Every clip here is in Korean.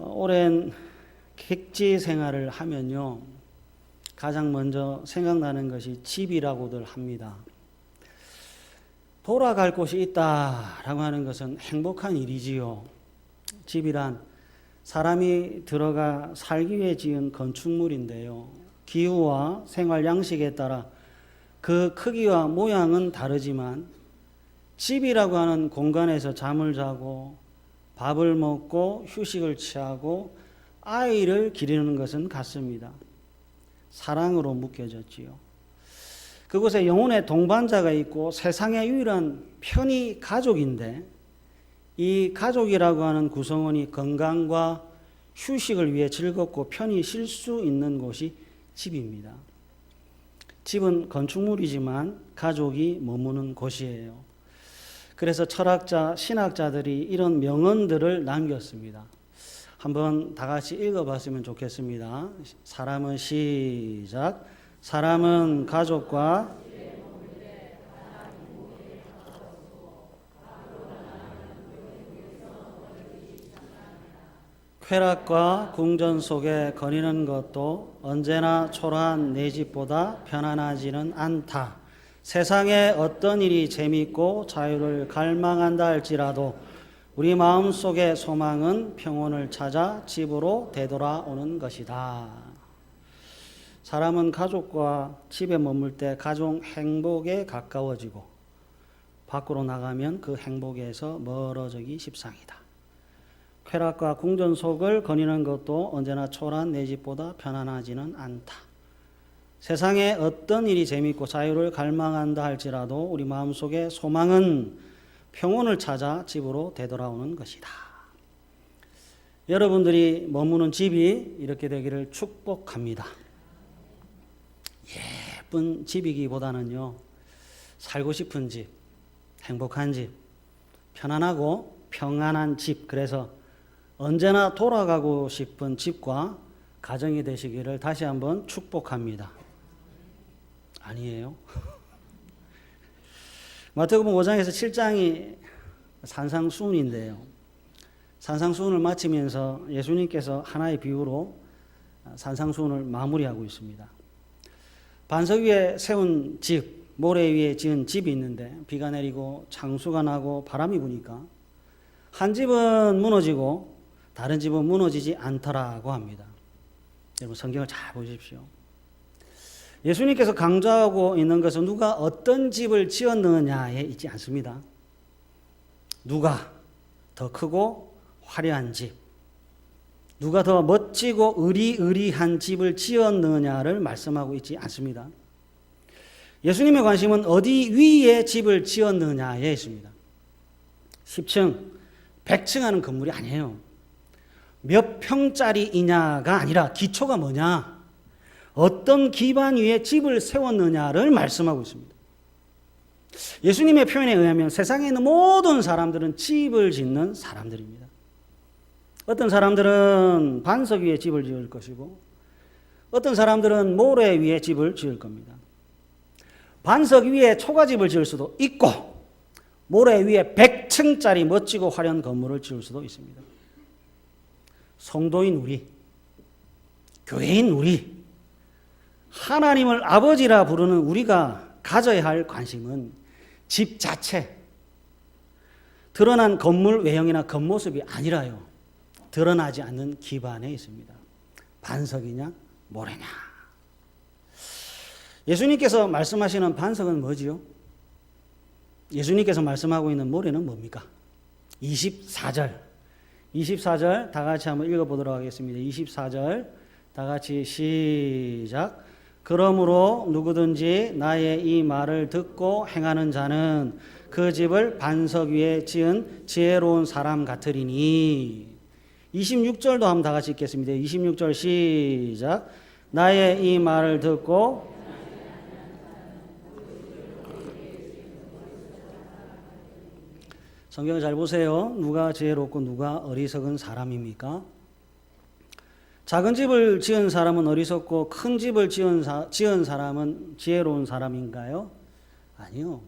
어, 오랜 객지 생활을 하면요. 가장 먼저 생각나는 것이 집이라고들 합니다. 돌아갈 곳이 있다라고 하는 것은 행복한 일이지요. 집이란 사람이 들어가 살기 위해 지은 건축물인데요. 기후와 생활 양식에 따라 그 크기와 모양은 다르지만 집이라고 하는 공간에서 잠을 자고 밥을 먹고 휴식을 취하고 아이를 기르는 것은 같습니다. 사랑으로 묶여졌지요. 그곳에 영혼의 동반자가 있고 세상의 유일한 편의 가족인데 이 가족이라고 하는 구성원이 건강과 휴식을 위해 즐겁고 편히 쉴 수 있는 곳이 집입니다. 집은 건축물이지만 가족이 머무는 곳이에요. 그래서 철학자, 신학자들이 이런 명언들을 남겼습니다. 한번 다 같이 읽어봤으면 좋겠습니다. 사람은 시작. 사람은 가족과 쾌락과 궁전 속에 거니는 것도 언제나 초라한 내 집보다 편안하지는 않다. 세상에 어떤 일이 재밌고 자유를 갈망한다 할지라도 우리 마음 속의 소망은 평온을 찾아 집으로 되돌아오는 것이다. 사람은 가족과 집에 머물 때 가족 행복에 가까워지고 밖으로 나가면 그 행복에서 멀어지기 십상이다. 쾌락과 궁전 속을 거니는 것도 언제나 초라한 내 집보다 편안하지는 않다. 세상에 어떤 일이 재밌고 자유를 갈망한다 할지라도 우리 마음속의 소망은 평온을 찾아 집으로 되돌아오는 것이다. 여러분들이 머무는 집이 이렇게 되기를 축복합니다. 예쁜 집이기보다는요, 살고 싶은 집, 행복한 집, 편안하고 평안한 집, 그래서 언제나 돌아가고 싶은 집과 가정이 되시기를 다시 한번 축복합니다. 아니에요? 마태복음 5장에서 7장이 산상수훈인데요. 산상수훈을 마치면서 예수님께서 하나의 비유로 산상수훈을 마무리하고 있습니다. 반석 위에 세운 집, 모래 위에 지은 집이 있는데 비가 내리고 창수가 나고 바람이 부니까 한 집은 무너지고 다른 집은 무너지지 않더라고 합니다. 여러분 성경을 잘 보십시오. 예수님께서 강조하고 있는 것은 누가 어떤 집을 지었느냐에 있지 않습니다. 누가 더 크고 화려한 집, 누가 더 멋지고 의리의리한 집을 지었느냐를 말씀하고 있지 않습니다. 예수님의 관심은 어디 위에 집을 지었느냐에 있습니다. 10층, 100층 하는 건물이 아니에요. 몇 평짜리이냐가 아니라 기초가 뭐냐, 어떤 기반 위에 집을 세웠느냐를 말씀하고 있습니다. 예수님의 표현에 의하면 세상에 있는 모든 사람들은 집을 짓는 사람들입니다. 어떤 사람들은 반석 위에 집을 지을 것이고, 어떤 사람들은 모래 위에 집을 지을 겁니다. 반석 위에 초가집을 지을 수도 있고, 모래 위에 100층짜리 멋지고 화려한 건물을 지을 수도 있습니다. 성도인 우리, 교회인 우리, 하나님을 아버지라 부르는 우리가 가져야 할 관심은 집 자체, 드러난 건물 외형이나 겉모습이 아니라요. 드러나지 않는 기반에 있습니다. 반석이냐, 모래냐. 예수님께서 말씀하시는 반석은 뭐지요? 예수님께서 말씀하고 있는 모래는 뭡니까? 24절. 24절 다 같이 한번 읽어보도록 하겠습니다. 24절 다 같이 시작. 그러므로 누구든지 나의 이 말을 듣고 행하는 자는 그 집을 반석 위에 지은 지혜로운 사람 같으리니 26절도 한번 다 같이 읽겠습니다. 26절 시작. 나의 이 말을 듣고 성경을 잘 보세요. 누가 지혜롭고 누가 어리석은 사람입니까? 작은 집을 지은 사람은 어리석고 큰 집을 지은, 사, 지은 사람은 지혜로운 사람인가요? 아니요.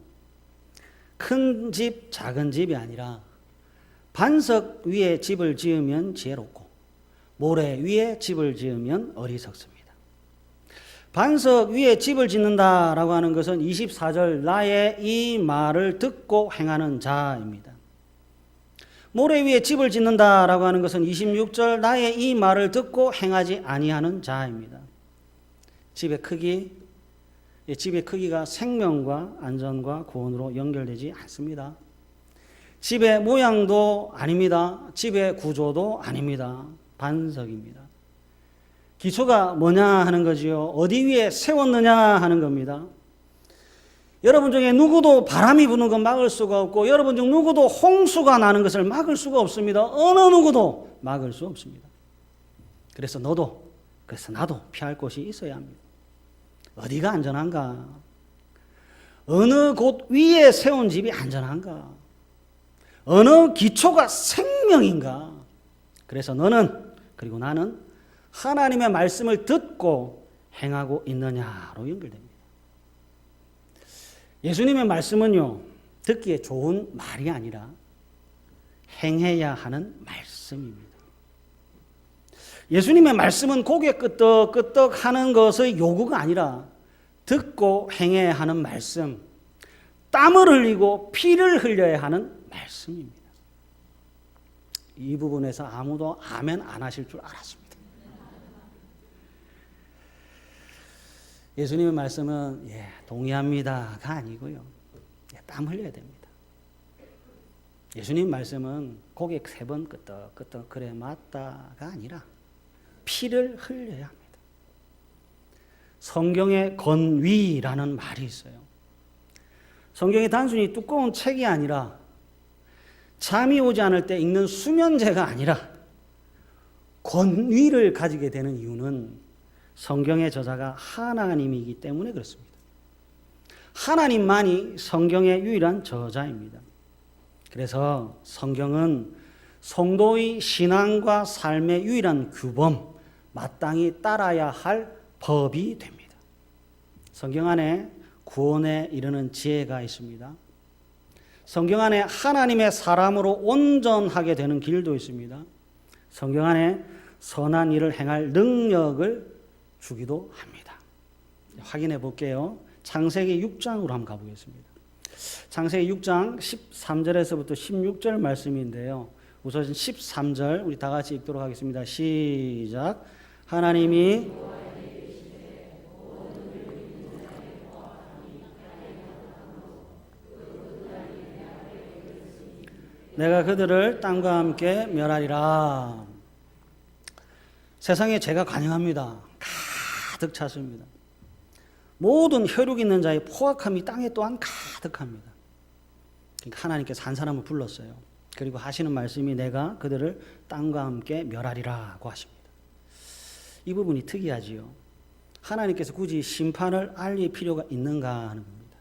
큰 집, 작은 집이 아니라 반석 위에 집을 지으면 지혜롭고 모래 위에 집을 지으면 어리석습니다. 반석 위에 집을 짓는다라고 하는 것은 24절 나의 이 말을 듣고 행하는 자입니다. 모래 위에 집을 짓는다라고 하는 것은 26절 나의 이 말을 듣고 행하지 아니하는 자입니다. 집의 크기 예, 집의 크기가 생명과 안전과 구원으로 연결되지 않습니다. 집의 모양도 아닙니다. 집의 구조도 아닙니다. 반석입니다. 기초가 뭐냐 하는 거지요. 어디 위에 세웠느냐 하는 겁니다. 여러분 중에 누구도 바람이 부는 건 막을 수가 없고 여러분 중 누구도 홍수가 나는 것을 막을 수가 없습니다. 어느 누구도 막을 수 없습니다. 그래서 너도 그래서 나도 피할 곳이 있어야 합니다. 어디가 안전한가? 어느 곳 위에 세운 집이 안전한가? 어느 기초가 생명인가? 그래서 너는 그리고 나는 하나님의 말씀을 듣고 행하고 있느냐로 연결됩니다. 예수님의 말씀은요, 듣기에 좋은 말이 아니라 행해야 하는 말씀입니다. 예수님의 말씀은 고개 끄덕끄덕 하는 것의 요구가 아니라 듣고 행해야 하는 말씀, 땀을 흘리고 피를 흘려야 하는 말씀입니다. 이 부분에서 아무도 아멘 안 하실 줄 알았습니다. 예수님의 말씀은 예, 동의합니다가 아니고요. 예, 땀 흘려야 됩니다. 예수님 말씀은 고개 세 번 끄덕끄덕 그래 맞다가 아니라 피를 흘려야 합니다. 성경의 건위라는 말이 있어요. 성경이 단순히 두꺼운 책이 아니라 잠이 오지 않을 때 읽는 수면제가 아니라 권위를 가지게 되는 이유는 성경의 저자가 하나님이기 때문에 그렇습니다. 하나님만이 성경의 유일한 저자입니다. 그래서 성경은 성도의 신앙과 삶의 유일한 규범, 마땅히 따라야 할 법이 됩니다. 성경 안에 구원에 이르는 지혜가 있습니다. 성경 안에 하나님의 사람으로 온전하게 되는 길도 있습니다. 성경 안에 선한 일을 행할 능력을 주기도 합니다. 확인해 볼게요. 창세기 6장으로 한번 가보겠습니다. 창세기 6장 13절에서부터 16절 말씀인데요. 우선 13절 우리 다 같이 읽도록 하겠습니다. 시작. 하나님이 내가 그들을 땅과 함께 멸하리라. 세상에 죄가 관영합니다. 가득 찼습니다. 모든 혈육 있는 자의 포악함이 땅에 또한 가득합니다. 그러니까 하나님께서 한 사람을 불렀어요. 그리고 하시는 말씀이 내가 그들을 땅과 함께 멸하리라고 하십니다. 이 부분이 특이하지요. 하나님께서 굳이 심판을 알릴 필요가 있는가 하는 겁니다.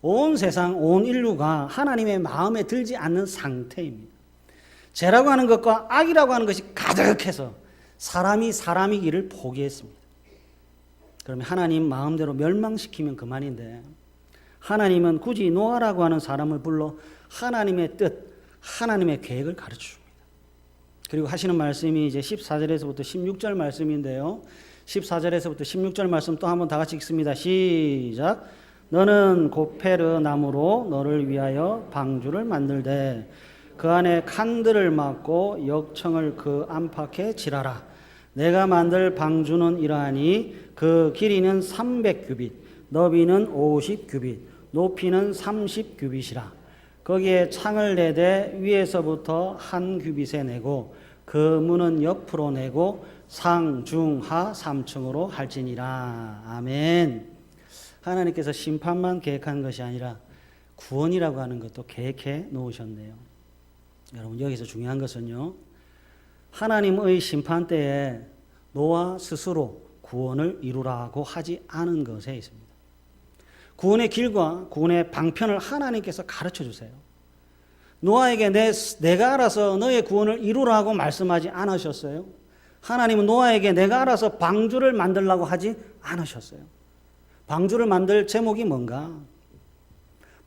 온 세상, 온 인류가 하나님의 마음에 들지 않는 상태입니다. 죄라고 하는 것과 악이라고 하는 것이 가득해서 사람이 사람이기를 포기했습니다. 그러면 하나님 마음대로 멸망시키면 그만인데 하나님은 굳이 노아라고 하는 사람을 불러 하나님의 뜻, 하나님의 계획을 가르쳐 줍니다. 그리고 하시는 말씀이 이제 14절에서부터 16절 말씀인데요. 14절에서부터 16절 말씀 또 한번 다 같이 읽습니다. 시작. 너는 고페르 나무로 너를 위하여 방주를 만들되 그 안에 칸들을 막고 역청을 그 안팎에 칠하라. 내가 만들 방주는 이러하니 그 길이는 300규빗, 너비는 50규빗, 높이는 30규빗이라. 거기에 창을 내되 위에서부터 한 규빗에 내고 그 문은 옆으로 내고 상, 중, 하 3층으로 할지니라. 아멘. 하나님께서 심판만 계획한 것이 아니라 구원이라고 하는 것도 계획해 놓으셨네요. 여러분 여기서 중요한 것은요. 하나님의 심판 때에 노아 스스로 구원을 이루라고 하지 않은 것에 있습니다. 구원의 길과 구원의 방편을 하나님께서 가르쳐 주세요. 노아에게 내, 내가 알아서 너의 구원을 이루라고 말씀하지 않으셨어요. 하나님은 노아에게 내가 알아서 방주를 만들라고 하지 않으셨어요. 방주를 만들 제목이 뭔가?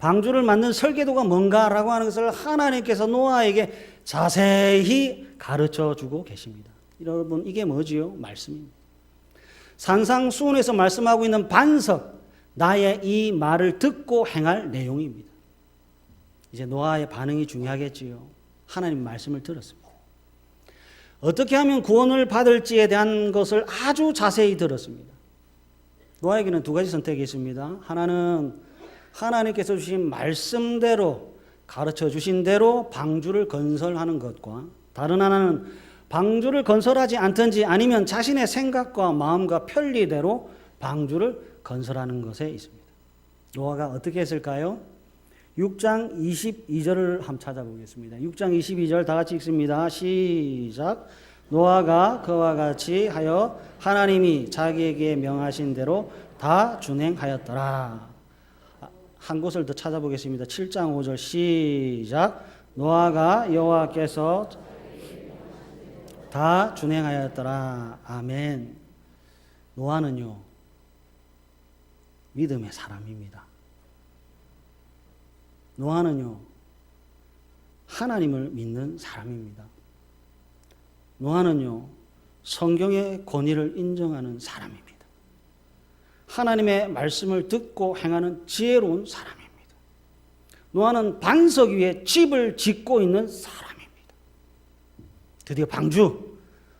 방주를 만든 설계도가 뭔가라고 하는 것을 하나님께서 노아에게 자세히 가르쳐 주고 계십니다. 여러분 이게 뭐지요? 말씀입니다. 산상수훈에서 말씀하고 있는 반석 나의 이 말을 듣고 행할 내용입니다. 이제 노아의 반응이 중요하겠지요. 하나님 말씀을 들었습니다. 어떻게 하면 구원을 받을지에 대한 것을 아주 자세히 들었습니다. 노아에게는 두 가지 선택이 있습니다. 하나는 하나님께서 주신 말씀대로 가르쳐 주신 대로 방주를 건설하는 것과 다른 하나는 방주를 건설하지 않든지 아니면 자신의 생각과 마음과 편리대로 방주를 건설하는 것에 있습니다. 노아가 어떻게 했을까요? 6장 22절을 한번 찾아보겠습니다. 6장 22절 다 같이 읽습니다. 시작. 노아가 그와 같이 하여 하나님이 자기에게 명하신 대로 다 준행하였더라. 한 곳을 더 찾아보겠습니다. 7장 5절 시작. 노아가 여호와께서 다 준행하였더라. 아멘. 노아는요. 믿음의 사람입니다. 노아는요. 하나님을 믿는 사람입니다. 노아는요. 성경의 권위를 인정하는 사람입니다. 하나님의 말씀을 듣고 행하는 지혜로운 사람입니다. 노아는 반석 위에 집을 짓고 있는 사람입니다. 드디어 방주,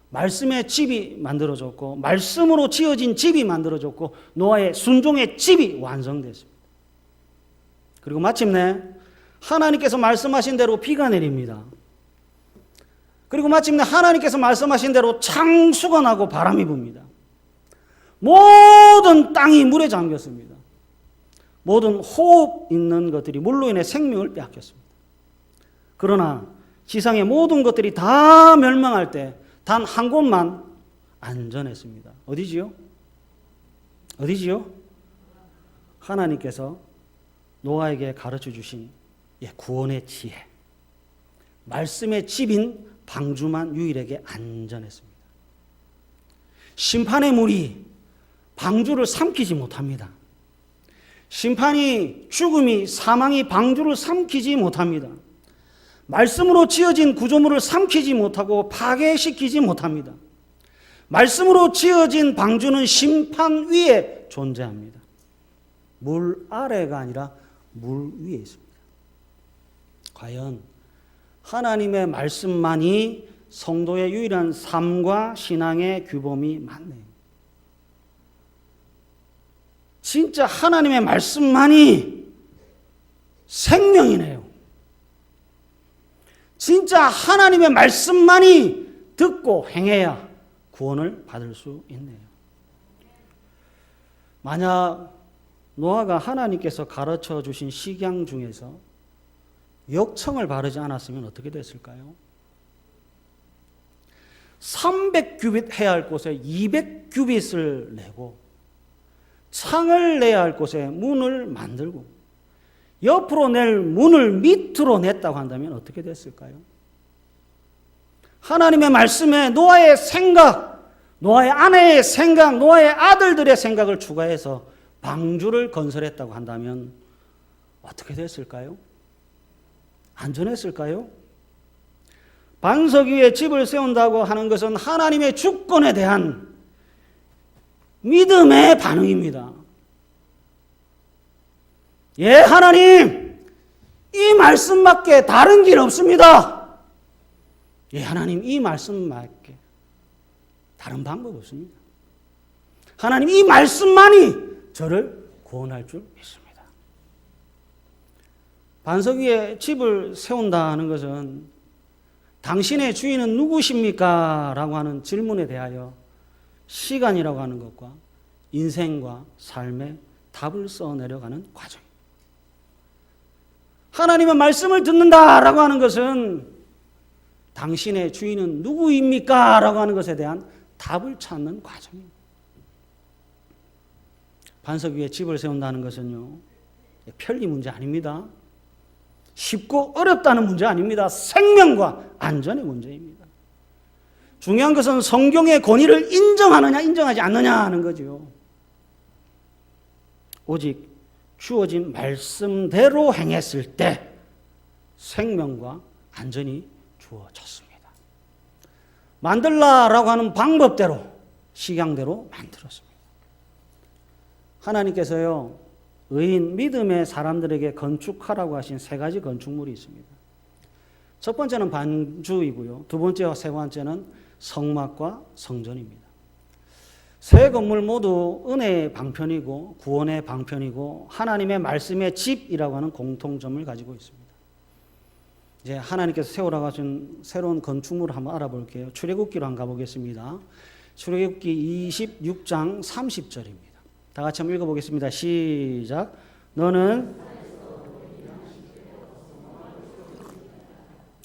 말씀의 집이 만들어졌고, 말씀으로 지어진 집이 만들어졌고, 노아의 순종의 집이 완성됐습니다. 그리고 마침내 하나님께서 말씀하신 대로 비가 내립니다. 그리고 마침내 하나님께서 말씀하신 대로 창수가 나고 바람이 붑니다. 모든 땅이 물에 잠겼습니다. 모든 호흡 있는 것들이 물로 인해 생명을 빼앗겼습니다. 그러나 지상의 모든 것들이 다 멸망할 때 단 한 곳만 안전했습니다. 어디지요? 어디지요? 하나님께서 노아에게 가르쳐 주신 예, 구원의 지혜. 말씀의 집인 방주만 유일하게 안전했습니다. 심판의 물이 방주를 삼키지 못합니다. 심판이 죽음이 사망이 방주를 삼키지 못합니다. 말씀으로 지어진 구조물을 삼키지 못하고 파괴시키지 못합니다. 말씀으로 지어진 방주는 심판 위에 존재합니다. 물 아래가 아니라 물 위에 있습니다. 과연 하나님의 말씀만이 성도의 유일한 삶과 신앙의 규범이 맞네요. 진짜 하나님의 말씀만이 생명이네요. 진짜 하나님의 말씀만이 듣고 행해야 구원을 받을 수 있네요. 만약 노아가 하나님께서 가르쳐 주신 식양 중에서 역청을 바르지 않았으면 어떻게 됐을까요? 300규빗 해야 할 곳에 200규빗을 내고 창을 내야 할 곳에 문을 만들고 옆으로 낼 문을 밑으로 냈다고 한다면 어떻게 됐을까요? 하나님의 말씀에 노아의 생각, 노아의 아내의 생각, 노아의 아들들의 생각을 추가해서 방주를 건설했다고 한다면 어떻게 됐을까요? 안전했을까요? 반석 위에 집을 세운다고 하는 것은 하나님의 주권에 대한 믿음의 반응입니다. 예, 하나님, 이 말씀밖에 다른 길 없습니다. 예, 하나님, 이 말씀밖에 다른 방법 없습니다. 하나님, 이 말씀만이 저를 구원할 줄 믿습니다. 반석 위에 집을 세운다는 것은 당신의 주인은 누구십니까? 라고 하는 질문에 대하여 시간이라고 하는 것과 인생과 삶의 답을 써 내려가는 과정. 하나님의 말씀을 듣는다라고 하는 것은 당신의 주인은 누구입니까? 라고 하는 것에 대한 답을 찾는 과정입니다. 반석 위에 집을 세운다는 것은요, 편리 문제 아닙니다. 쉽고 어렵다는 문제 아닙니다. 생명과 안전의 문제입니다. 중요한 것은 성경의 권위를 인정하느냐, 인정하지 않느냐 하는 거죠. 오직 주어진 말씀대로 행했을 때 생명과 안전이 주어졌습니다. 만들라라고 하는 방법대로 식양대로 만들었습니다. 하나님께서요 의인 믿음의 사람들에게 건축하라고 하신 세 가지 건축물이 있습니다. 첫 번째는 반주이고요. 두 번째와 세 번째는 성막과 성전입니다. 세 건물 모두 은혜의 방편이고 구원의 방편이고 하나님의 말씀의 집이라고 하는 공통점을 가지고 있습니다. 이제 하나님께서 세우라고 하신 새로운 건축물을 한번 알아볼게요. 출애굽기로 한번 가보겠습니다. 출애굽기 26장 30절입니다. 다 같이 한번 읽어보겠습니다. 시작. 너는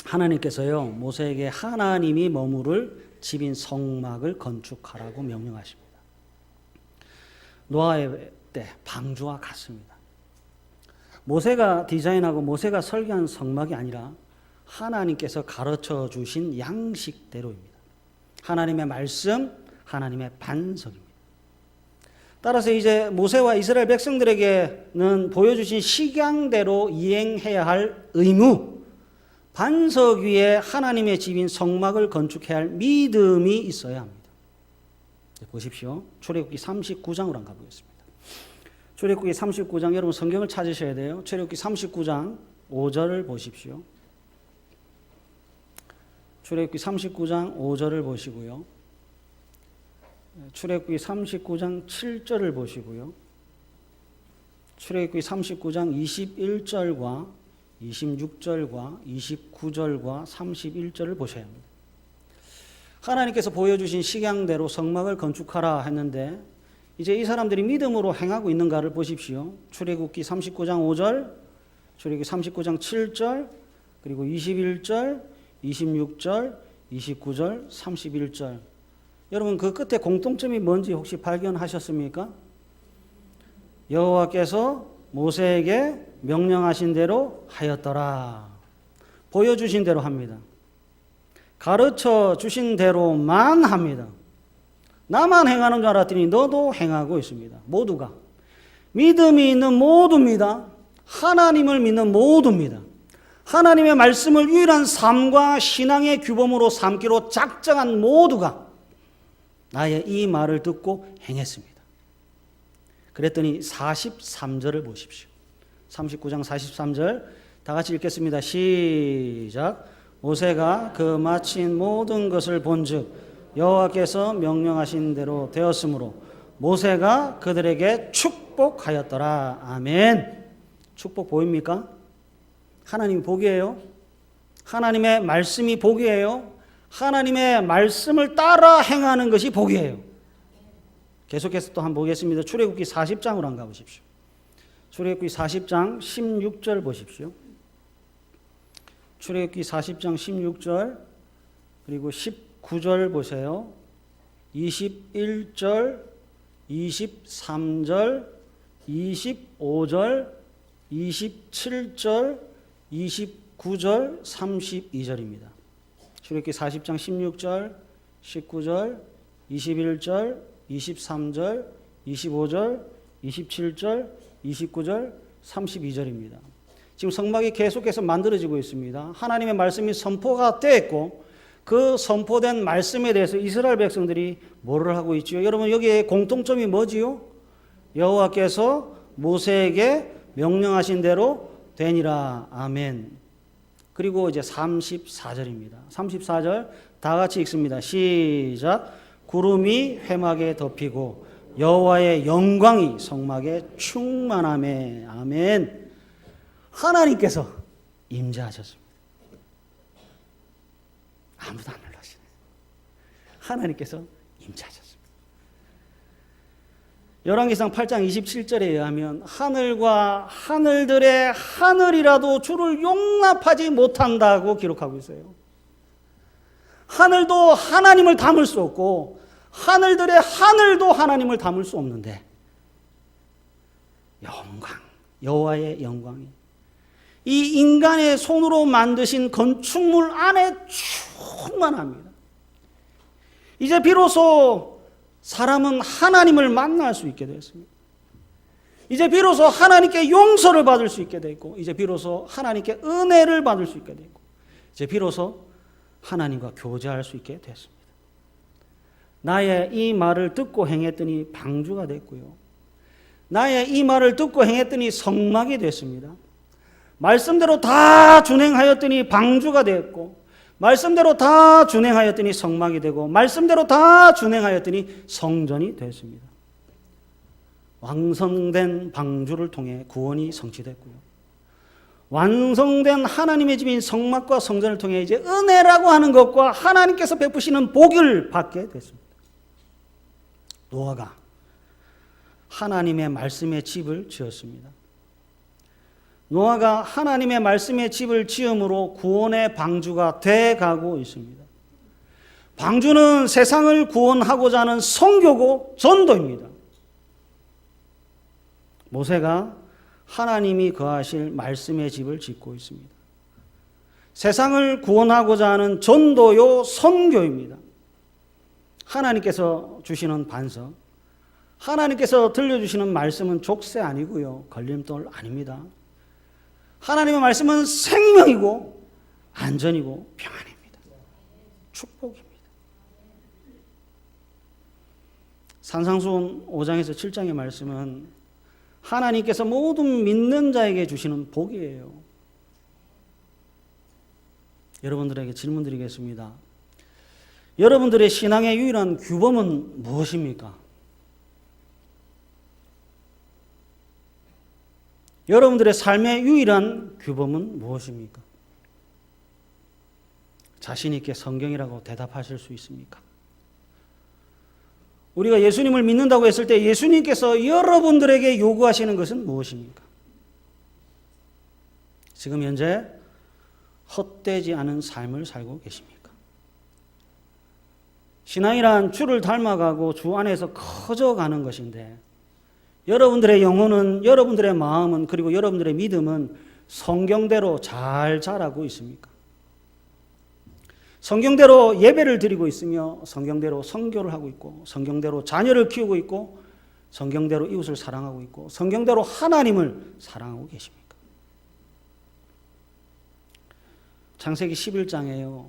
하나님께서요 모세에게 하나님이 머무를 집인 성막을 건축하라고 명령하십니다. 노아의 때 방주와 같습니다. 모세가 디자인하고 모세가 설계한 성막이 아니라 하나님께서 가르쳐 주신 양식대로입니다. 하나님의 말씀, 하나님의 반석입니다. 따라서 이제 모세와 이스라엘 백성들에게는 보여주신 식양대로 이행해야 할 의무, 반석 위에 하나님의 집인 성막을 건축해야 할 믿음이 있어야 합니다. 네, 보십시오. 출애굽기 39장으로 한번 가보겠습니다. 출애굽기 39장 여러분 성경을 찾으셔야 돼요. 출애굽기 39장 5절을 보십시오. 출애굽기 39장 5절을 보시고요. 출애굽기 39장 7절을 보시고요. 출애굽기 39장 21절과 26절과 29절과 31절을 보셔야 합니다. 하나님께서 보여주신 식양대로 성막을 건축하라 했는데 이제 이 사람들이 믿음으로 행하고 있는가를 보십시오. 출애굽기 39장 5절, 출애굽기 39장 7절, 그리고 21절, 26절, 29절, 31절. 여러분 그 끝에 공통점이 뭔지 혹시 발견하셨습니까? 여호와께서 모세에게 명령하신 대로 하였더라. 보여주신 대로 합니다. 가르쳐 주신 대로만 합니다. 나만 행하는 줄 알았더니 너도 행하고 있습니다. 모두가. 믿음이 있는 모두입니다. 하나님을 믿는 모두입니다. 하나님의 말씀을 유일한 삶과 신앙의 규범으로 삼기로 작정한 모두가 나의 이 말을 듣고 행했습니다. 그랬더니 43절을 보십시오. 39장 43절 다 같이 읽겠습니다. 시작. 모세가 그 마친 모든 것을 본즉 여호와께서 명령하신 대로 되었으므로 모세가 그들에게 축복하였더라. 아멘. 축복 보입니까? 하나님 복이에요. 하나님의 말씀이 복이에요. 하나님의 말씀을 따라 행하는 것이 복이에요. 계속해서 또 한번 보겠습니다. 출애굽기 40장으로 한번 가보십시오. 출애굽기 40장 16절 보십시오. 출애굽기 40장 16절 그리고 19절 보세요. 21절, 23절, 25절, 27절, 29절, 32절입니다. 출애굽기 40장 16절, 19절, 21절, 23절, 25절, 27절, 29절, 32절입니다. 지금 성막이 계속해서 만들어지고 있습니다. 하나님의 말씀이 선포가 됐고 그 선포된 말씀에 대해서 이스라엘 백성들이 뭐를 하고 있지요? 여러분 여기에 공통점이 뭐지요? 여호와께서 모세에게 명령하신 대로 되니라. 아멘. 그리고 이제 34절입니다. 34절 다 같이 읽습니다. 시작. 구름이 회막에 덮이고 여호와의 영광이 성막에 충만함에 아멘. 하나님께서 임재하셨습니다. 아무도 안 놀라시네. 하나님께서 임재하셨습니다. 열왕기상 8장 27절에 의하면 하늘과 하늘들의 하늘이라도 주를 용납하지 못한다고 기록하고 있어요. 하늘도 하나님을 담을 수 없고 하늘들의 하늘도 하나님을 담을 수 없는데 영광, 여호와의 영광이 이 인간의 손으로 만드신 건축물 안에 충만합니다. 이제 비로소 사람은 하나님을 만날 수 있게 되었습니다. 이제 비로소 하나님께 용서를 받을 수 있게 되고 이제 비로소 하나님께 은혜를 받을 수 있게 되고 이제 비로소 하나님과 교제할 수 있게 됐습니다. 나의 이 말을 듣고 행했더니 방주가 됐고요. 나의 이 말을 듣고 행했더니 성막이 됐습니다. 말씀대로 다 준행하였더니 방주가 되었고, 말씀대로 다 준행하였더니 성막이 되고, 말씀대로 다 준행하였더니 성전이 되었습니다. 완성된 방주를 통해 구원이 성취됐고요. 완성된 하나님의 집인 성막과 성전을 통해 이제 은혜라고 하는 것과 하나님께서 베푸시는 복을 받게 됐습니다. 노아가 하나님의 말씀의 집을 지었습니다. 노아가 하나님의 말씀의 집을 지음으로 구원의 방주가 돼 가고 있습니다. 방주는 세상을 구원하고자 하는 성교고 전도입니다. 모세가 하나님이 거하실 말씀의 집을 짓고 있습니다. 세상을 구원하고자 하는 전도요 선교입니다. 하나님께서 주시는 반석, 하나님께서 들려주시는 말씀은 족쇄 아니고요. 걸림돌 아닙니다. 하나님의 말씀은 생명이고 안전이고 평안입니다. 축복입니다. 산상수훈 5장에서 7장의 말씀은 하나님께서 모든 믿는 자에게 주시는 복이에요. 여러분들에게 질문 드리겠습니다. 여러분들의 신앙의 유일한 규범은 무엇입니까? 여러분들의 삶의 유일한 규범은 무엇입니까? 자신있게 성경이라고 대답하실 수 있습니까? 우리가 예수님을 믿는다고 했을 때 예수님께서 여러분들에게 요구하시는 것은 무엇입니까? 지금 현재 헛되지 않은 삶을 살고 계십니까? 신앙이란 주를 닮아가고 주 안에서 커져가는 것인데 여러분들의 영혼은 여러분들의 마음은 그리고 여러분들의 믿음은 성경대로 잘 자라고 있습니까? 성경대로 예배를 드리고 있으며 성경대로 성교를 하고 있고 성경대로 자녀를 키우고 있고 성경대로 이웃을 사랑하고 있고 성경대로 하나님을 사랑하고 계십니까? 창세기 11장에요.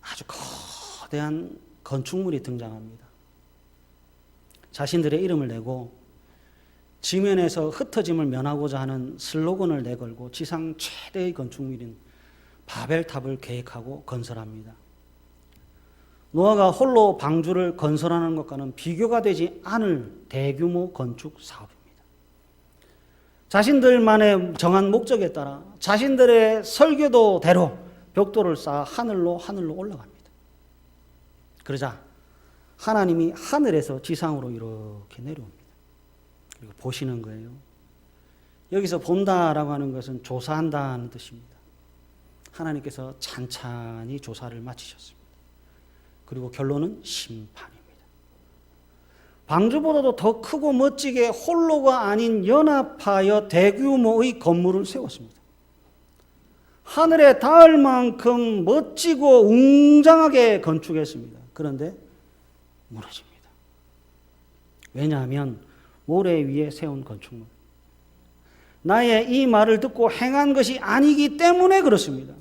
아주 거대한 건축물이 등장합니다. 자신들의 이름을 내고 지면에서 흩어짐을 면하고자 하는 슬로건을 내걸고 지상 최대의 건축물인 바벨탑을 계획하고 건설합니다. 노아가 홀로 방주를 건설하는 것과는 비교가 되지 않을 대규모 건축 사업입니다. 자신들만의 정한 목적에 따라 자신들의 설계도대로 벽돌을 쌓아 하늘로 하늘로 올라갑니다. 그러자 하나님이 하늘에서 지상으로 이렇게 내려옵니다. 그리고 보시는 거예요. 여기서 본다라고 하는 것은 조사한다는 뜻입니다. 하나님께서 찬찬히 조사를 마치셨습니다. 그리고 결론은 심판입니다. 방주보다도 더 크고 멋지게 홀로가 아닌 연합하여 대규모의 건물을 세웠습니다. 하늘에 닿을 만큼 멋지고 웅장하게 건축했습니다. 그런데 무너집니다. 왜냐하면 모래 위에 세운 건축물. 나의 이 말을 듣고 행한 것이 아니기 때문에 그렇습니다.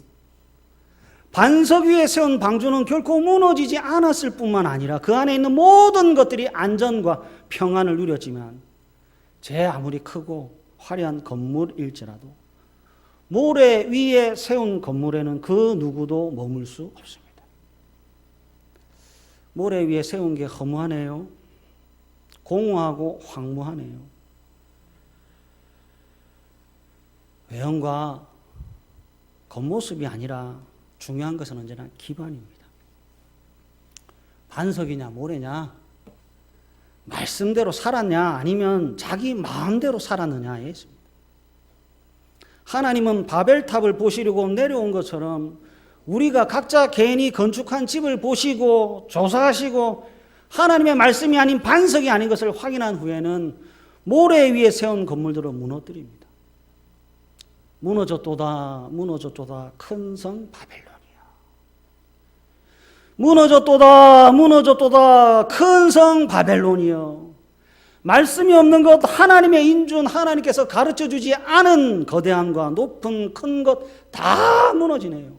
반석 위에 세운 방주는 결코 무너지지 않았을 뿐만 아니라 그 안에 있는 모든 것들이 안전과 평안을 누렸지만 제 아무리 크고 화려한 건물일지라도 모래 위에 세운 건물에는 그 누구도 머물 수 없습니다. 모래 위에 세운 게 허무하네요. 공허하고 황무하네요. 외형과 겉모습이 아니라 중요한 것은 언제나 기반입니다. 반석이냐 모래냐 말씀대로 살았냐 아니면 자기 마음대로 살았느냐에 있습니다. 하나님은 바벨탑을 보시려고 내려온 것처럼 우리가 각자 개인이 건축한 집을 보시고 조사하시고 하나님의 말씀이 아닌 반석이 아닌 것을 확인한 후에는 모래 위에 세운 건물들을 무너뜨립니다. 무너졌도다 무너졌도다 큰 성 바벨론. 무너졌도다, 무너졌도다, 큰 성 바벨론이여. 말씀이 없는 것, 하나님의 인준, 하나님께서 가르쳐 주지 않은 거대함과 높은 큰 것 다 무너지네요.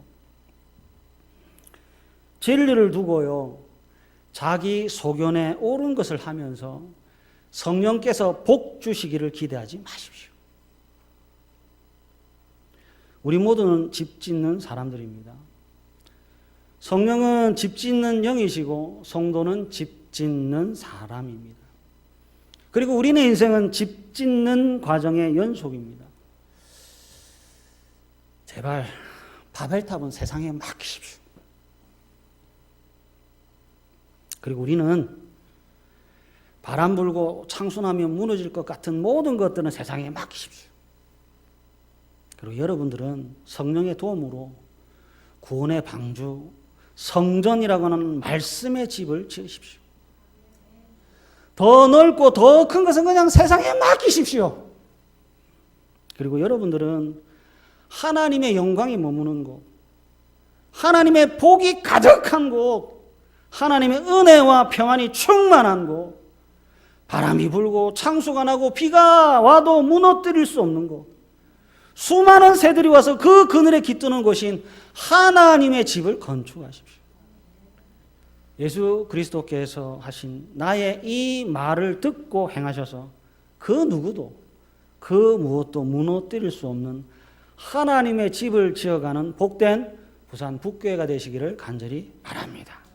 진리를 두고요. 자기 소견에 옳은 것을 하면서 성령께서 복 주시기를 기대하지 마십시오. 우리 모두는 집 짓는 사람들입니다. 성령은 집 짓는 영이시고 성도는 집 짓는 사람입니다. 그리고 우리의 인생은 집 짓는 과정의 연속입니다. 제발 바벨탑은 세상에 맡기십시오. 그리고 우리는 바람 불고 창수나면 무너질 것 같은 모든 것들은 세상에 맡기십시오. 그리고 여러분들은 성령의 도움으로 구원의 방주, 성전이라고 하는 말씀의 집을 지으십시오. 더 넓고 더 큰 것은 그냥 세상에 맡기십시오. 그리고 여러분들은 하나님의 영광이 머무는 곳, 하나님의 복이 가득한 곳, 하나님의 은혜와 평안이 충만한 곳, 바람이 불고 창수가 나고 비가 와도 무너뜨릴 수 없는 곳, 수많은 새들이 와서 그 그늘에 깃드는 곳인 하나님의 집을 건축하십시오. 예수 그리스도께서 하신 나의 이 말을 듣고 행하셔서 그 누구도 그 무엇도 무너뜨릴 수 없는 하나님의 집을 지어가는 복된 부산 북교회가 되시기를 간절히 바랍니다.